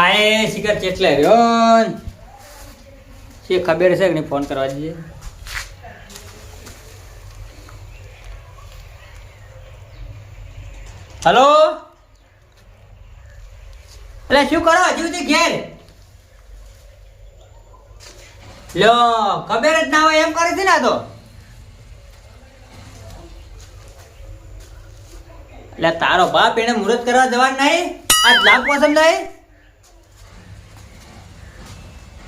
આય શિખર ચેટલે રહ્યો. શી ખબર છે કે નહીં? ફોન કરવા દઈએ હલો? એટલે શું કરો? હજુ સુધી ઘેર? લ્યો ખબર જ ના હોય એમ કરે છે ને તો. એટલે તારો બાપ એને મુહૂર્ત કરવા જવાનું નહીં? આજ લાભ પસંદ નહીં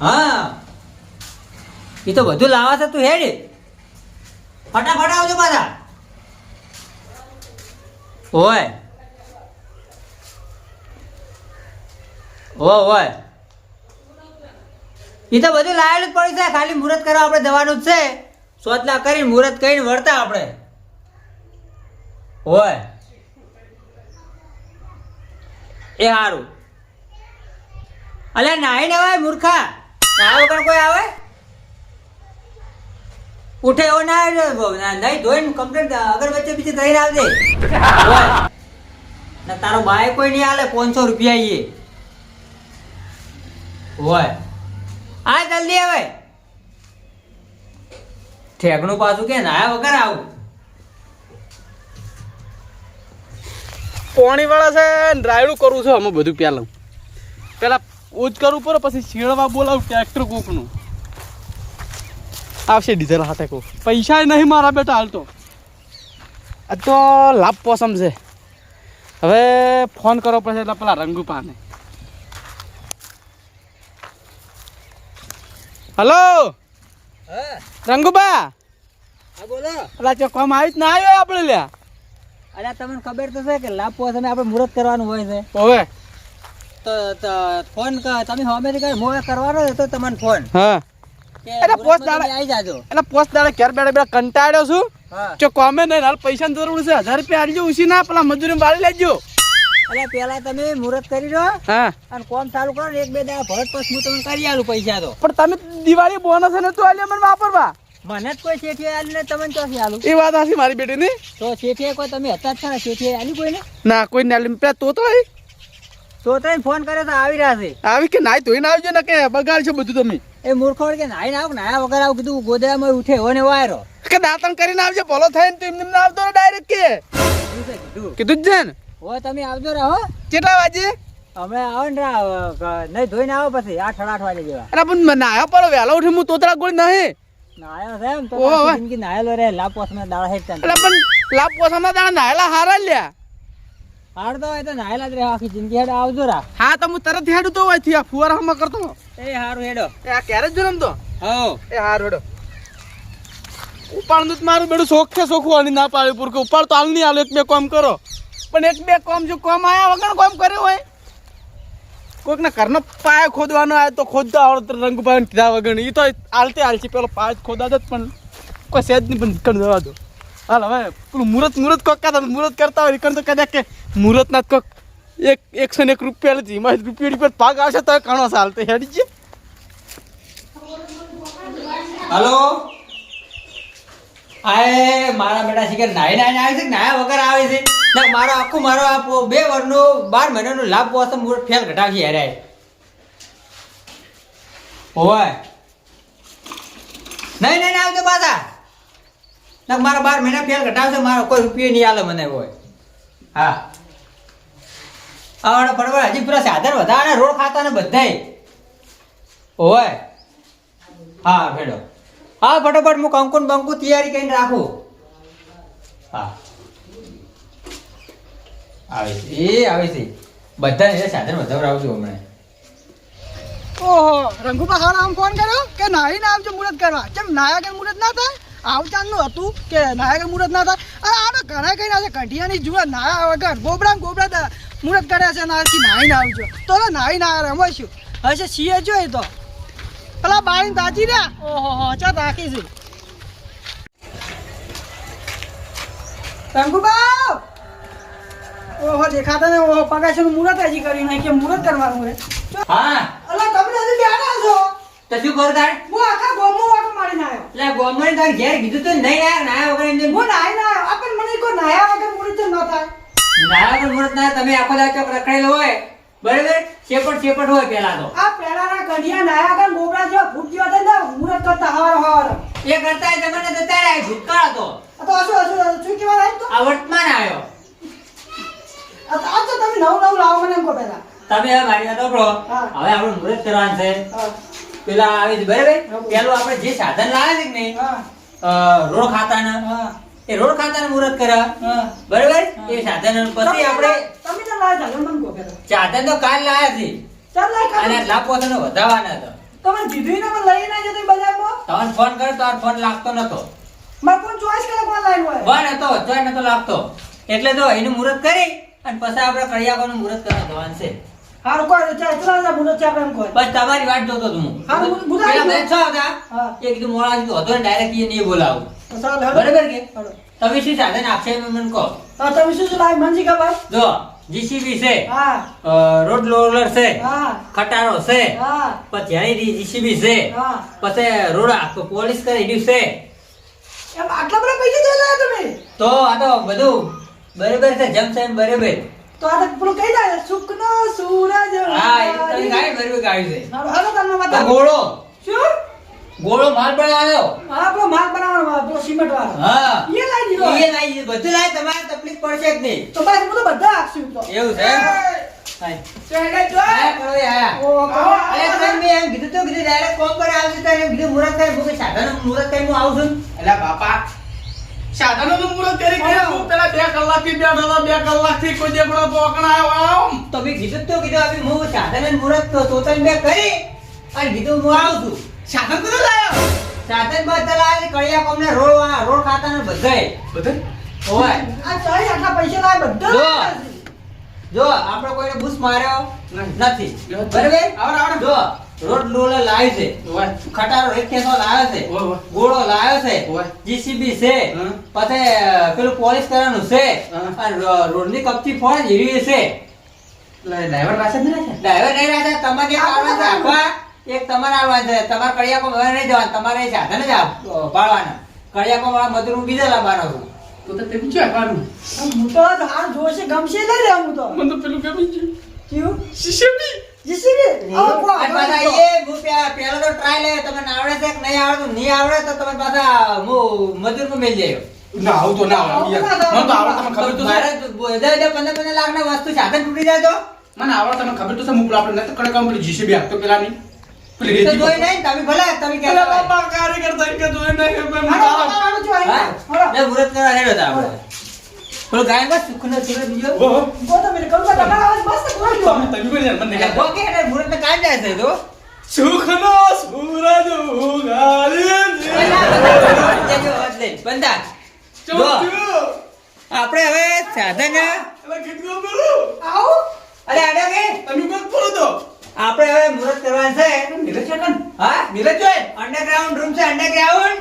હા. એ તો બધું લાવા છે તું હેડ. ફટાફટ આવજો પાછા. ઓય. ઓ, ઓય. એ તો બધું લાયેલું જ પડ્યું છે. ખાલી મુહૂર્ત કરવા આપણે જવાનું જ છે. સોચલા કરીને મુહૂર્ત કરીને વળતા આપણે. ઓય. એ સારું અલ્યા નાઈ નવાય મૂર્ખા. ના પણ કોઈ આવે? ઉઠે એવો ના નહીં, ધોઈને કમ્પ્લીટ અગરબત્તી બીજી કરીને આવજે. તારો ભાઈ કોઈ નહીં આલે, પાંચસો રૂપિયા એ હોય આ જલ્દી આવે. ઠેકણું પાછું કે નાયા વગર આવું. પોણી વાળા છે ને કરું છે અમે બધું પહેલાં પેલા ઉજ કરવું પડે પછી શેળવા બોલાવું ટ્રેક્ટર કોકનું. આવશે ડીઝલ હાથે કો. પૈસા નહીં મારા બેટા હાલ તો. આ તો લાભ પોસમ છે. હવે ફોન કરવો પડશે એટલે પેલા રંગુપાને. હલો? હા. રંગુબા? બોલો. પેલા કોમ આવી જ ના આવ્યો આપણે લ્યા. અરે તમને ખબર તો છે કે લાભ પોસમે આપણે મુહૂર્ત કરવાનું હોય છે. હવે. ફોન તમે અમેરિકા કરે કરવાનો હોય તો તમને ફોન હા. કે પોસ્ટ મુહૂર્તમાં આવી જાજો. એટલે પોસ્ટ દાડે ઘેર બેઠા બેઠા કંટાળ્યો છું. જો કોમે નહીં હાલ પૈસાની જરૂર છે. હજાર રૂપિયા આલજો ઉસી ના પેલા મજૂરી વાળી લેજો. અલ્યા પેલા તમે મુહૂર્ત કરી દો હા. અને કોમ ચાલુ કરો ને એક બે દાડા ભરત પછી હું તમને કરી આલું પૈસા તો. પણ તમે દિવાળી બોનસ ને તું આલ્યો મને વાપરવા? મને જ કોઈ શેઠીએ આલ્યું ને તમને ચોથી આલું? એ વાત હાસી મારી બેટી ની તો શેઠીએ કોઈ તમે હતા જ ખરા શેઠીએ આલ્યું કોઈને ના? કોઈ ના આલ્યું પેલા તો તો તો ફોન કર્યો તો આવી રહ્યા છે. આવી કે નાઈ ધોઈને આવજો ને કે બગાડશો બધું તમે? એ મૂર્ખો કે નાઈ ના નાયા વગર આવું કીધું ગોદડામાં ઉઠે એવો ને વાયરો કે દાંતણ કરીને આવજો ભલો થાય ને તો એમને આવતો આવતો ડાયરેક્ટ કે. કીધું. જ છે ને? હો તમે આવજો રહો. હો કેટલા વાગે? અમે આવો ને નહીં ધોઈને આવો પછી આઠ આઠ વાગે જેવા. અરે પણ નાયા પર વહેલા ઉઠી હું તોતરા ગોળ નહીં. નાયો છે એમ તો જિંદગી નાયેલો રે લાભ પોસમાં દાડા હેઠ પણ લાભ પોસાના દાણા નાયેલા હારા લ્યા. હાડ તો તો નાયલા જ રહે આખી જિંદગી હેડ આવજો રા. હા તો હું તરત હેડું તો હોયથી આ હમ કરતો એ હારું હેડો. એ આ ક્યારે જ રમતો હા એ હારું હેડો. ઉપાડનું મારું બેડું શોખ છે શોખું આની ના પાડ્યું પૂર કે ઉપાડ તો હાલ નહીં હાલો એક બે કામ કરો. પણ એક બે કોમ જો કોમ આયા વગર કામ કર્યો હોય? કોઈકના ઘરનો પાય ખોદવાનો આવે તો ખોદતા રંગ ભાઈ કીધા વગર. એ તો હાલતે હાલ છે પેલો પાય જ ખોદા જ પણ કોઈ સેજ નહીં પણ નીકળ જવા દો હાલ, હવે પેલું મુહૂર્ત મુહૂર્ત કોક કાતા મુહૂર્ત કરતા હોય નીકળ તો કદાચ કે મુહૂર્તના કોક એક, એકસો ને એક રૂપિયા નથી એમાં રૂપિયા પર ભાગ આવશે તો ઘણો સાલ તો હેડી હલો? આય, મારા બેટા શિખર નાઈ નાઈ આવે છે નાયા વગર આવે છે? ના, મારો આખું, મારો આ બે વર્ષનો બાર મહિનાનો લાભ પહોંચે મુહૂર્ત ફેલ ઘટાવશે યારે હોય નહીં નહીં આવજો પાછા. મારા બાર મહિના ફેલ ઘટાડશે, મારો કોઈ રૂપિયો નહીં આલે મને હોય હા. આવડે પડવા, હજી પૂરા સાધન વધારે રોડ ખાતા ને બધાય. હોય હા, ભેડો. હા, ફટોફટ હું કંકુન બંકુ તૈયારી કરીને રાખું. હા. આવે છે. એ, આવે છે. બધા એ સાધન વધાવડાવજો હમણાં. ઓહો રંગુબા હાલ આમ ફોન કર્યો કે નાઈ નામ છે મુરત કરવા? કેમ નાયા કે મુરત ના થાય? આવચાંદનું હતું કે નાયક મુહૂર્ત ના થાય. અરે આ ઘણા કઈ ના છે. કઢિયાની જુએ નાયા વગર ગોબડા ને ગોબડા મુહૂર્ત કર્યા છે ના નાહીને આવજો. તો નાહી ના એમાં હશે છીએ જો એ તો. પેલા બાળી તાજી રહ્યા. ઓહો હો ચાલ રાખી છે. ઓહો દેખાતા ને ઓહો પગાશનું મુહૂર્ત હજી કર્યું નહીં કે મુહૂર્ત કરવાનું હા. અલા તમે હજી બેઠા છો. તો શું કરું તાર હું આખા ગામમાં ઓટો મારીને આવ્યો તાર ઘેર કીધું તો નહીં નાયા વગર એમ હું નાઈ ના આવ્યો આપણ મને કોઈ નાયા વગર મુહૂર્ત ન થાય. નાયા વગર ના તમે આખો રખડેલો હોય. બરાબર? પેલા તો. આ પહેલાના કઢિયા નાયા આગળ ગોબરા જેવા ફૂટ જેવા થઈને ને મુહૂર્ત કરતા હવાર હવાર. એ કરતા તમને ભૂતકાળ હતો. તો શું કહેવા લાયક તો? આ વર્તમાન આવ્યો આ તો તમે નવું નવું લાવો મને એમ કહો તમે હવે મારી વાત હવે આપણે મુરત કરવાનું છે. પેલા આવે છે બરાબર? પેલું આપણે જે સાધન લાવે છે કે નહીં? રોડ ખાતાના. એ રોડ ખાતાનું મુહૂર્ત કરે બરાબર? એ સાધન પછી આપણે તમે તો લાવ્યા ચાલો મને કહો સાધન તો કાલ લાવ્યા છે. ચાલ લાવ અને લાપો તને પોતાનો હતા. તમે કીધું ને મને લઈ ના જતો બજારમાં? તમને ફોન કર્યો તો ફોન લાગતો નતો. મારે ફોન ચોઈસ કલાકમાં લાઈન હોય. ફોન હતો તોય નતો લાગતો. એટલે તો એનું મુહૂર્ત કરી અને પછી આપણે કડિયાકોનું મુહૂર્ત કરવા જવાનું છે. હારું કોઈ ચાલ ચલા જા મુનો ચા એમ કોઈ બસ તમારી વાટ જોતો તું હા, હું પેલા ગયો. બધા હતા એ કીધું મોડા કીધું હતો ડાયરેક્ટ એ નહીં બોલાવું બરાબર કે? તમે શું સાધન આપશે એમ મને કહો? તમે શું શું લાય મનજી ખબર? જો જીસીબી છે. હા. રોડ રોલર છે. ખટારો છે. પછી જાણીતી જીસીબી છે. હા. પછી રોડ આખો પોલીસ કરી રહ્યું છે. એમ આટલા બધા પૈસા દે લાયા તમે? તો આ તો બધું બરાબર છે જેમ એમ બરાબર. તો આ તો પેલું કહી એ તો બરાબર ગાયું છે હાલો હાલો તમને બતાવો ગોળો. શું? ગોળો માલ બનાવ્યો. હા આપણો માલ બનાવવાનો આપણો સિમેન્ટ વાળો. હા. એ લાઈ દીધો એ લાઈ બધું લાઈ તમારે તકલીફ પડશે જ નહીં. તો બસ બધું તો બધા આપશું તો. એવું છે? કીધું તો કીધું direct કોમ પર આવશે તારે. કીધું મુહૂર્ત થાય મૂકે સાધન મુહૂર્ત થાય હું આવું છું. એટલે બાપા સાધનોનું મુહૂર્ત કરી હું પેલા કલાકથી બેઠો હતો કલાકથી કોઈ દેખડો પોકણા આવ્યો આમ. તો મેં કીધું તો કીધું હું સાધન અને મુહૂર્ત તો તોતન બે કરી. અને કીધું હું આવું છું. સાધન કુદો લાયો. સાધન બધા લાવે છે, કોમને રોડ આ રોડ ખાતાને બધાય બધે? હોય. આ ચાલી આટલા પૈસા લાય બધા જો. આપણે કોઈને બૂસ માર્યો નથી. નથી. બરાબર? આવડે, આવડે. જો. રોડ ડોલે લાવ્યું છે. ખટારો રેખેસો લાવ્યો છે. ગોળો લાવ્યો છે. જીસીબી છે. હમ. પછી પેલું પોલિશ કરવાનું છે. રોડ અને રોડની કપચી ફોન જીવી છે. ડ્રાઈવર પાસે ડ્રાઈવર નહીં રાખે તમારે આવવાનું એક તમારે આવવાનું છે. તમારે કડિયાકો હવે નહીં જવાનું તમારે સાધન જ પાડવાના. કડિયાકો વાળા મજૂર બીજા લાવવાનો છું તો. તો તે બીજું આપવાનું હું તો હાર જોશે ગમશે નહીં લે હું તો. મને તો પેલું ગમી ગયું. ક્યું? શીશેબી જીસીબી? અને પાછા એ હું પે- તો ટ્રાય લે તમને આવડે છે કે નહીં આવડે નહીં આવડે તો તમે પાછા હું મજૂરમાં મેલ જાય. ના આવું તો ના આવડે મને તો આવડે. તમને ખબર તો છે. મારે દસ પંદર પંદર લાખ ના વસ્તુ સાધન તૂટી જાય તો? મને આવડે તમને ખબર તો છે મુકલો આપણે નથી કડક પેલી જીસીબી આપતો પેલા ની પેલી તો રેતી જોઈ નહીં તમે ભલે તમે પેલા કહેતા હોય. બાપા કારીગર તરીકે જોઈ નહીં એમ એમ હાલો, ચાલો. હાલો, જો હા? અહીં. હાલો. લે, મુહૂર્ત કરવા હેડો તા આપણે. પેલો ગાયનમાં સુખનો સુરજ બીજો. ઓહો. ગો તો મેરે કરું તો તમારા અવાજ મસ્ત ખોલી તમે તમે બોલ્યા, મને નહીં એટલે ભોગે એટલે મુહૂર્ત ને જાય છે તો. સુખનો સૂરજ ઉગાડી. જો, ચૌથું. આપણે હવે સાધન. અરે આડો કે તમે બોલો તો આપણે હવે મુહૂર્ત કરવાનું છે નીરજ હા નીરજ અંડરગ્રાઉન્ડ રૂમ છે અંડરગ્રાઉન્ડ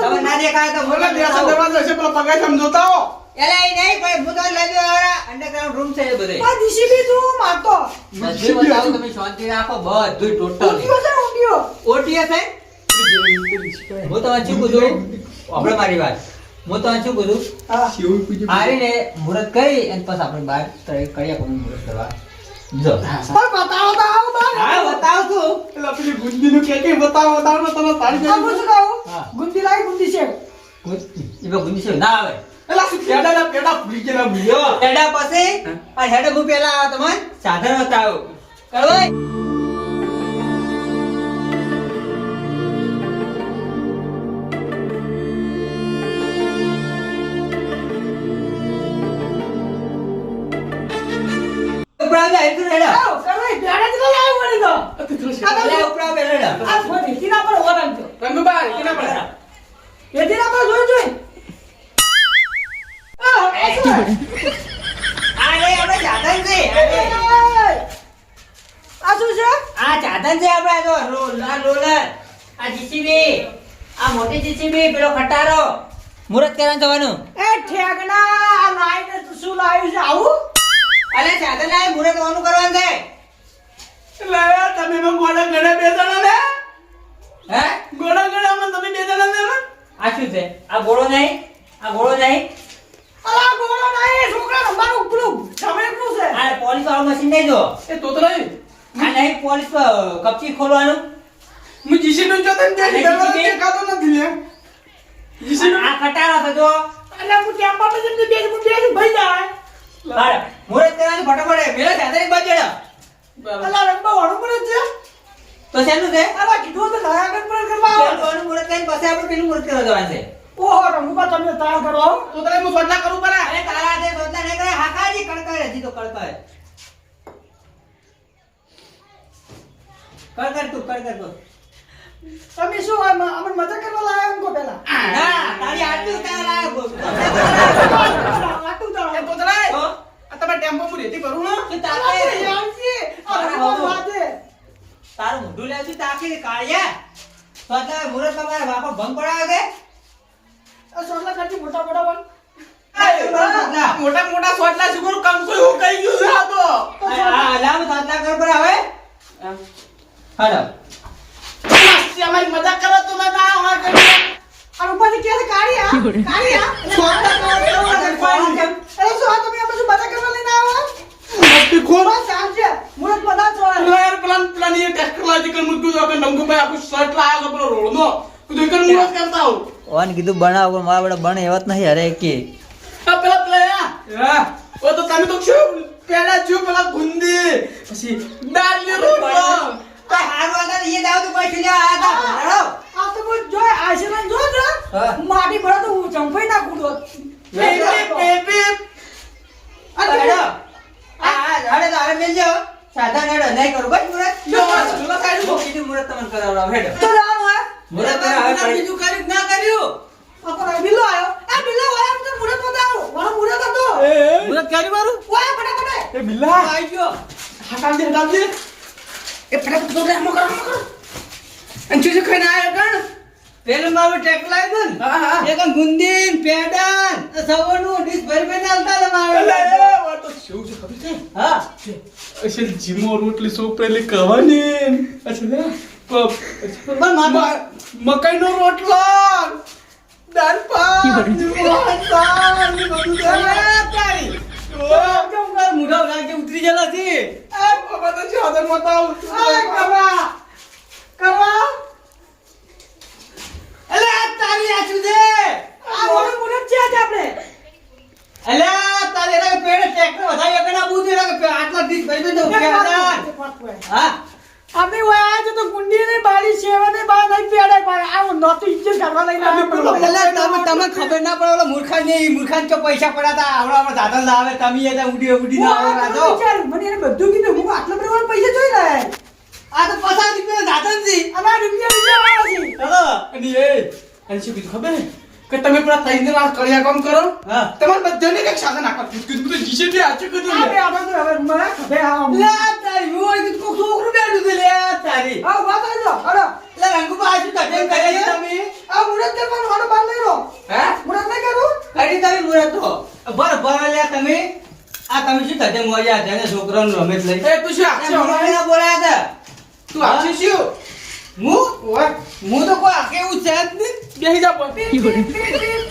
તમે ના દેખાય તો બોલો, છે બે દરવાજો હશે, પગાર સમજોતા હો. એલા એ નહીં પણ લઈ અંડરગ્રાઉન્ડ રૂમ છે એ બધે. આ જીસીબી તું મારતો. બધું બતાવું તમે શાંતિ રાખો બધું ટોટલ ઊંધિયો છે ને ઊંધિયો. ઓટીએસ હું તો શું કીધું આપણે મારી વાત. હું તો શું કીધું હા. મુહૂર્ત કરી અને પછી આપણે બહાર કર્યા કોનું મુહૂર્ત કરવા. જો. પણ બતાવો તો આવો. હા બતાવ છું પેલા પેલી ગુંદીનું કે કે બતાવો બતાવો તમે કહું? ગુંદી લાવી ગુંદી છે. ગુંદી છે ના આવે. એલા શું પેડા ના પેડા ભૂલી ગયેલા ભૂલ્યો. હેડા પછી? આ હેડે હું પેલા આ સાધન હતા કળવાય આ રે. શું છે? આ સાધન છે આપણે આ જો રો- આ રોલર. આ જીસીબી આ મોટી જીસીબી પેલો ખટારો. મુહૂર્ત કરવાનું એ આ તું શું લાવ્યું છે? આવું? અલે સાધન લાય મુહૂર્ત ઓનું કરવાનું છે? એટલે તમે એમાં ગોળા ગળે બે ને? હે? ગોળા ગળામાં તમે બે ને આ શું છે? આ ગોળો નહીં? આ ગોળો નહીં? અલા ગોળો નહીં છોકરા રમવાનું પેલું જમેકનું છે. આ પોલીસ વાળું મશીન નહીં જો એ તો તો નહીં આ નહીં પોલીસ કપચી ખોલવાનું. હું જીસી નું જોતો ને ત્યાં દેખાતો નથી લે જીસી નું આ ખટારો થતો અલા હું ત્યાં પાપા જઈને બે હું બે ભાઈ જાય. હાલ, મોરે તેરા ફટાફટ મેળો સાથે બચેડો અલા રંબા વાળું પડે છે. તો શેનું છે? અલા કીધું તો લાયા કર પર કરવા પેલું મુહૂર્ત કઈ પછી આપણે પેલું મુહૂર્ત કરવા જવાનું છે. ઓહો રંગબા તમે તાળ કરો. તો તને હું સોટલા કરું પરા અરે તારા દે સોચલા ને કરે હાકાજી કડકાય હજી તો કડકાય કડ કર તું કડ કર તું. તમે શું અમને મજા કરવા લાયા એમ કો પેલા હા તારી આટલું તારા આટલું તો એ તો તરાય તો આ તમે ટેમ્પો માં રેતી ભરું ના તો તારે તે યારજી, આ તારા મોઢું લેતું તાકે? કાળિયા. સોચલા મુહૂર્ત તમારા બાપા ભંગ પડાવે આ સોટલા મોટા મોટા બોલ. મોટા મોટા સોટલા શું કરું કામ કોઈ હું કઈ ગયું છે. આ તો કર પર આવે. હાલો. અમારી મજાક કરો તો મેં ના હોય ઉપરથી કે સોટલા અરે કરવા લઈને આવો? મસ્તી ખોર બસ મુરત બધા જ પેલા યાર પેલા પેલા ની ટેકનોલોજીકલ મુદ્દું તો કે નંગુભાઈ આખું શર્ટ લાયા તો પેલો રોડનો કીધું મુરત કરતા આવું? ઓન કીધું બનાવ પણ મારા બેટા બને એવા જ નહીં અરે કે. આ પેલા પેલા યા ઓ તો તમે તો શું? પેલા જો પેલા ગુંદી? પછી દાળની રોટલો. આ તો કોઈ જોય આશીર્વાદ જો ને હા. માટી ભરા તો હું ચંપાઈ નાખું તો. બેબી બેબી જો આ પેલા સાઈડ તો રામ હોય બીજું કરી ના કર્યું. તો બિલ્લો આયો. આ હોય એમ તો મુરત બતાવો વાળો મુરત હતો. મુરત કરી મારું? ઓય ફટાફટ. એ બિલ્લા. આવી ગયો. હટાવ દે હટાવ દે એ ફટાફટ તો આમ કરો આમ કરો. અને ચીજ ખાઈને આયો કણ? પેલું મારું ટેક લાગ્યું હા હા એક ગુંદીન પેડન સવનું ડીશ ભરી ભરી આલતા અલે તમારે આ તો શું છે ખબર છે? હા. અશે જીમો રોટલી સોપરેલી કવાની અચ્છા પણ મારું મકાઈનો રોટલો. દાળ ભાત. શાક, બધું છે. કેમ કર? મુઢા લાગે ઉતરી ગયેલા છે આ બાબા તો ચાદર મતાવ આ કરવા. કરવા. અલે આ તારી આછું દે આ વાળો મુરત છે જ આપણે. અલે આ તારી પેડે ટ્રેક્ટર વધારી એના કે આટલા ડીશ ભાઈ દઉં હા. અમે હોય આજે તો ગુંડી ને બારી સેવા ને બા નહીં પેડે પાય આ નોતું ઇજ્જત કરવા લઈને આવ્યો પેલો. અલે તમે તમને ખબર ના પડે ઓલો મૂર્ખા ને ઈ મૂર્ખાને ચો પૈસા પડ્યા આવડા આપણા દાદા લાવે તમે એ ઉડી ઉડી ના આવે વિચાર્યું. મને એને બધું કીધું. હું આટલા બધા પૈસા જોઈ રહ્યા આ તો પચાસ રૂપિયા દાદા છે અને આ રૂપિયા રૂપિયા વાળા છે ચલો અને એ અને શું કીધું ખબર? કે તમે પેલા દિન આ કડિયા કામ કરો? તમારે બધાને કંઈક સાધન નાખવા કીધું બધું જીશે તે આચું કીધું આ લે. બે આપણે તો હવે મને ખબે આ લે આ તારી હું આઈ તું કોક છોકરું બેઠું છે લે આ તારી. આ વાત જો અરે લે રંગુબા આજુ કટે કરે તમે. આ મુરત કરવાનું વાળો બાર લઈ લો. હે? મુરત નઈ કરું? કડી તારી મુરત તો. બર બર લે તમે. આ તમે શું થતે મોજા ને છોકરાનું રમેશ લઈ એ તું શું આ મને બોલાયા હતા. તું આખશે શું? હું? તો કોઈ આખે એવું છે જ નહીં. બેહી જા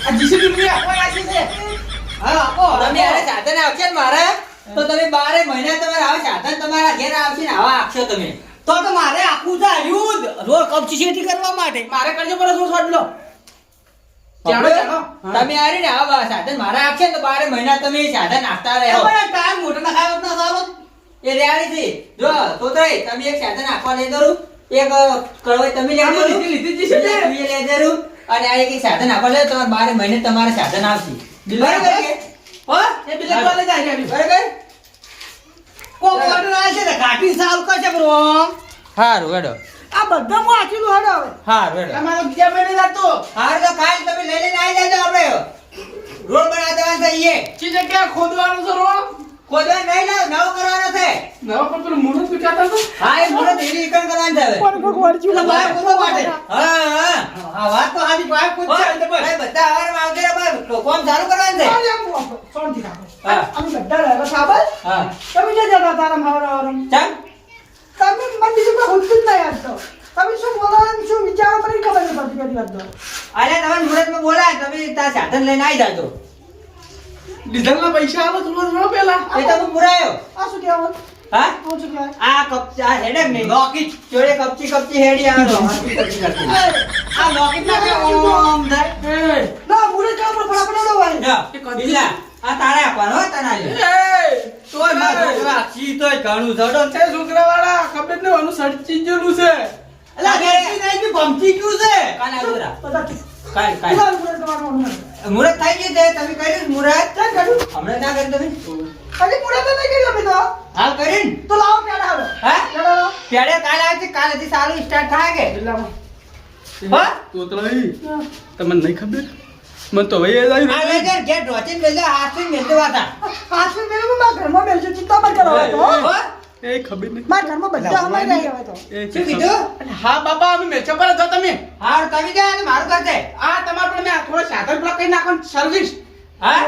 આ જીશે તું આપવા છે. હા આપો. તમે આરે સાધન આવશે ને મારે. તો તમે બારે મહિના તમારે આવે સાધન તમારા ઘેર આવશે ને આવા આપશો તમે. તો તો મારે આખું છે હજુ રોડ કબચી કરવા માટે. મારે કરજો પર શું સોટ લો ચાલો, ચાલો. તમે આરી ને આવા સાધન મારે આપશે ને તો બારે મહિના તમે સાધન આપતા રહો. ટાઈમ મોટો ના ખાવ ના સારો એ રેડી છે જો તો તમે એક સાધન આપવા લઈ દરું એક કળવાઈ તમે લઈ લીધી- લીધી છે લે દરું અને આ એક સાધન આપવા લે તમારે બાર મહિને તમારે સાધન આવશે. બરાબર કે? હો? એ બરાબર? કોક ઓર્ડર આવે છે ને? કાઢી સારું કરશે બ્રો હારું હેડો. આ બધા હું આચેલું હેડો હવે. હારું હેડો. તમારો બીજા મહિને જાતો. હાર તો કાલ તમે લઈ લઈને આવી જાજો આપણે. રોડ બનાવવા દેવાનું છે ચી જગ્યા ખોદવાનું છે રોડ? ખોદવા નહીં લાવ નવો કરવાનો છે. નવા પર પેલું મુહૂર્ત વિચારતા હતો? હા એ મોટો ધીરી ઈકણ કરવાનું છે કોણ કોણ વળચ્યું એટલે બહાર કૂદવા માટે. હા હા. હા વાત તો છે બસ. ભાઈ બધા હવારમાં આવજે રે કોમ ચાલુ કરવાનું છે. શાંતિ રાખો. અમે બધા રહેવા સાબર હા તમે જે જતા તારા મારા વારમ ચાલ તમે મને બીજું કોઈ હોતું જ નહીં તો. તમે શું બોલો શું વિચારો મને ખબર નહીં પડતી બધી વાત. તો અરે તમે મુહૂર્તમાં બોલાય તમે તાર સાધન લઈને આવી જાજો. ડીઝલના પૈસા આલો થોડા થોડા પેલા? એ તો હું પુરાયો. આ શું કહેવાનું હા? આ શું કહેવાય? આ કપચી આ હેડે મે. લોકી ચોરે કપચી કપચી હેડી આ કપચી આ લોકી ના કે ઓમ થાય. ના મુરે કરવા પર ફટાફટ ના હોય. જો. બિલા આ તારે આપવાનો હો તને આજે. એ. તોય મારા છોકરા ચી તોય ઘણું જડો છે એ છોકરાવાળા ખબર ને આનું સડચી ગયેલું છે. અલા કે નહીં ભમતી ક્યું છે. કાલે આવું રા બધા કાલ કાલ. મુરત થઈ ગઈ તે તમે કર્યું મુરત? ક્યાં કર્યું? હમણાં ના કર્યું તમે? હજી મુરત નહીં કર્યું અમે તો. હાલ કર્યું ને? તો લાવો પેડા હવે. હા? પેડા. પેડે આવે છે કાલેથી સારું સ્ટાર્ટ થાય કે? લાવો. હા? તોતરાઈ. તમને નહીં ખબર? મને તો હવે યાદ આ વેજર ઘેર ઢોચીને મેલે હાથથી મેલતો હતા હાથમાં મેલું હું ઘરમાં બેલજો ચિંતા મત કરો તો. હો? એ ખબર નહીં. મારા ઘરમાં બધા અમારે રહી હવે તો. એ શું કીધું? હા બાબા અમે મેચો પર હતા તમે. હાર તમે જાય અને મારું કરજે આ તમાર પણ મેં થોડો સાધન પેલા કરી નાખો સર્વિસ હા?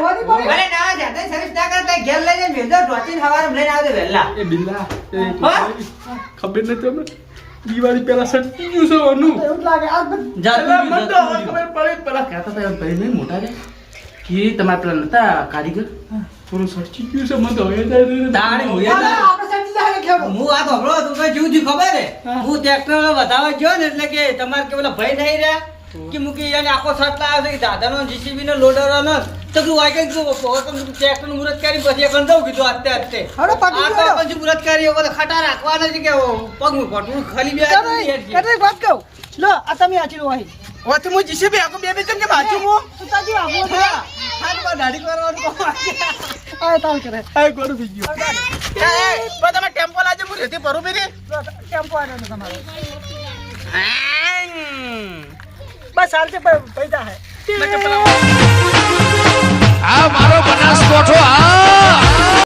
અરે ના જાતે સર્વિસ ના કરતા ઘેર લઈને મેલતો ઢોચીને સવારે લઈને આવજો વેલા એ બિલ્લા ખબર નથી તમને દિવાળી પેલા સટી ગયું છે ઓનું એવું લાગે. આ જાતે એટલે તો હવે ખબર પડે. પેલા કહેતા હતા એમ ભાઈ નહીં મોટા રે. કે તમારા પેલા નતા કારીગર? થોડું સટકી ગયું છે મને તો હવે આવ્યું. તાણે હું જાય આ ધોબળો તો જેવું થયું ખબર હે. હું ટ્રેક્ટર વધારવા ગયો ને એટલે કે તમારે કે પેલા ભય નહીં રહ્યા? કે મૂકી એને આખો સટ લાવ્યો છે કે દાદાનો જીસીબી નો લોડરો નો તો તું વાગે ટ્રેક્ટરનું મુરત કરી પછી એકણ દઉં કીધું આતે આતે હવે પાકી આ તો પછી મુરત કરી ઓલો ખટા રાખવાના છે કે પગનું ઘટવું ખાલી બે વાત કહું. લો આ તમે આચી લો આહી ઓ તો મો જીસે બે આકો બે બે કેમ કે બાચું મો તો તાજી આવો હા. હાથ પર દાઢી કરવાનું કો આ તાલ કરે. આ ગોર થઈ ગયો. એ પણ તમે ટેમ્પો લાજે મુ રેતી પરું બે ટેમ્પો આને તમારો. બસ હાલ છે પૈસા હે. આ મારો બનાસ કોઠો આ